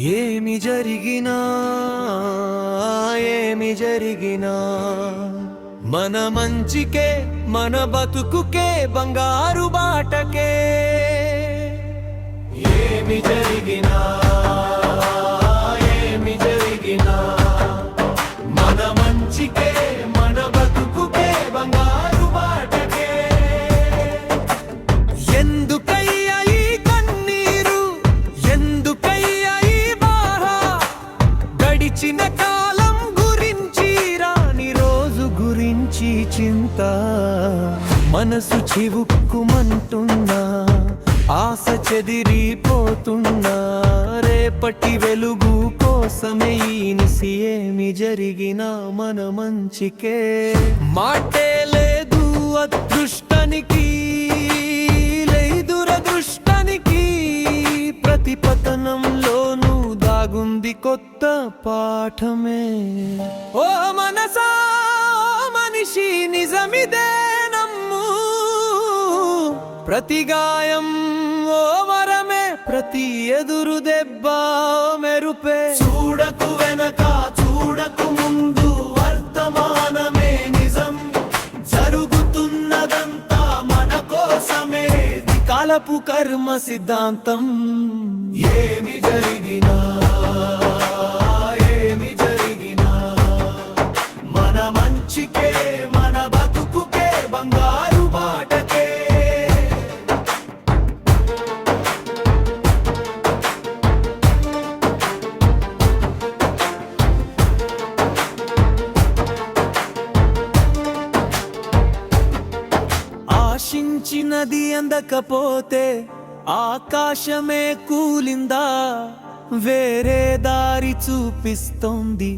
ఏమి జరిగినా ఏమి జరిగినా మన మంచికే మన బతుకుకే బంగారు బాటకే. ఏమి గడిచిన కాలం గురించి రాని రోజు గురించి చింత. మనసు చివుక్కుమంటున్నా ఆశ చెదిరిపోతున్నా. రేపటి వెలుగు కోసమే ఈనిసి ఏమి జరిగినా మన మంచికే. మాటే లేదు అదృష్టానికి లేదు దురదృష్టానికి. ప్రతి దాగుంది కొత్త పాఠమే. ఓ మనసా మనిషి నిజమిదే నమ్ము. ప్రతి గాయం ఓ వరమే ప్రతి ఎదురు దెబ్బ మెరుపే. చూడకు వెనక చూడకు ముందు వర్తమానమే నిజం. జరుగుతున్నదంతా మన కోసమే. ఇది కాలపు కర్మ సిద్ధాంతం. ఏమి జరిగినా బాటకే. ఆశించినది అందకపోతే ఆకాశమే కూలిందా? వేరే దారి చూపిస్తోంది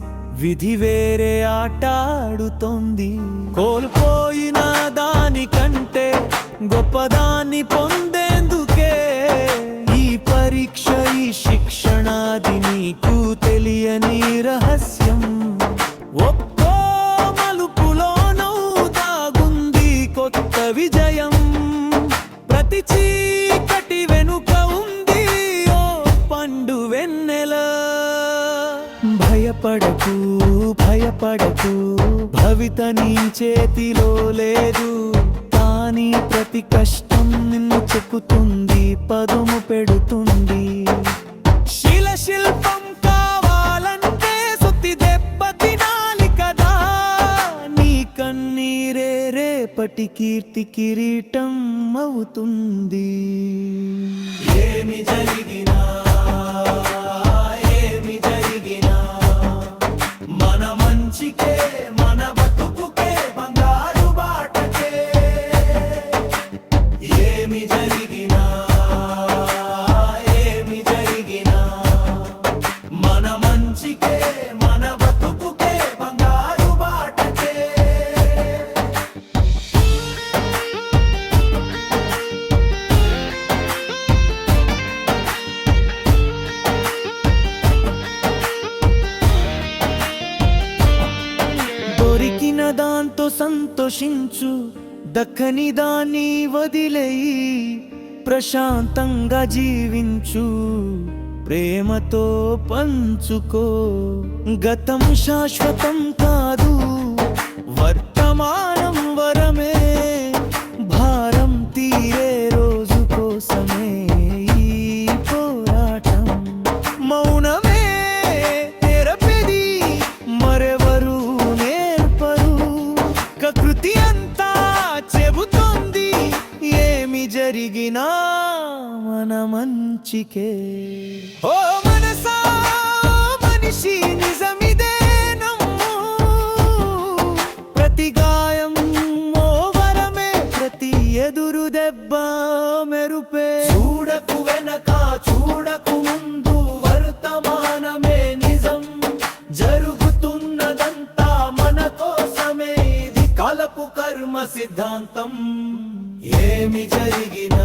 విధి వేరే ఆట ఆడుతోంది. కోల్పోయిన గొప్పదాన్ని పొందేందుకే ఈ పరీక్ష ఈ శిక్షణాది నీకు తెలియని రహస్యం. ఒక్కో మలుపులోనూ దాగుంది కొత్త విజయం. ప్రతి చీకటి వెనుక ఉంది ఓ పండు వెన్నెల. భయపడకు భయపడకు భవిత నీ చేతిలో లేదు. కానీ ప్రతి కష్టం నిన్ను చెక్కుతుంది పదుము పెడుతుంది. శిల శిల్పం కావాలంటే సుత్తి దెబ్బ తినాలి కదా. నీ కన్నీరే రేపటి కీర్తి కిరీటం అవుతుంది. ఏమి జరిగిన సంతోషించు దక్కని దాన్ని వదిలేయి ప్రశాంతంగా జీవించు ప్రేమతో పంచుకో. గతం శాశ్వతం కాదు వర్తమాన మన మంచికే. ఓ మనసా మనిషి నిజమిదే నమ్ము. ప్రతి గాయం ఓ వరమే ప్రతి ఎదురు దెబ్బ మెరుపే. చూడకు వెనక చూడకు ముందు వర్తమానమే నిజం. జరుగుతున్నదంతా మన కోసమే ఇది కలపు కర్మ సిద్ధాంతం. ఏమి జరిగినా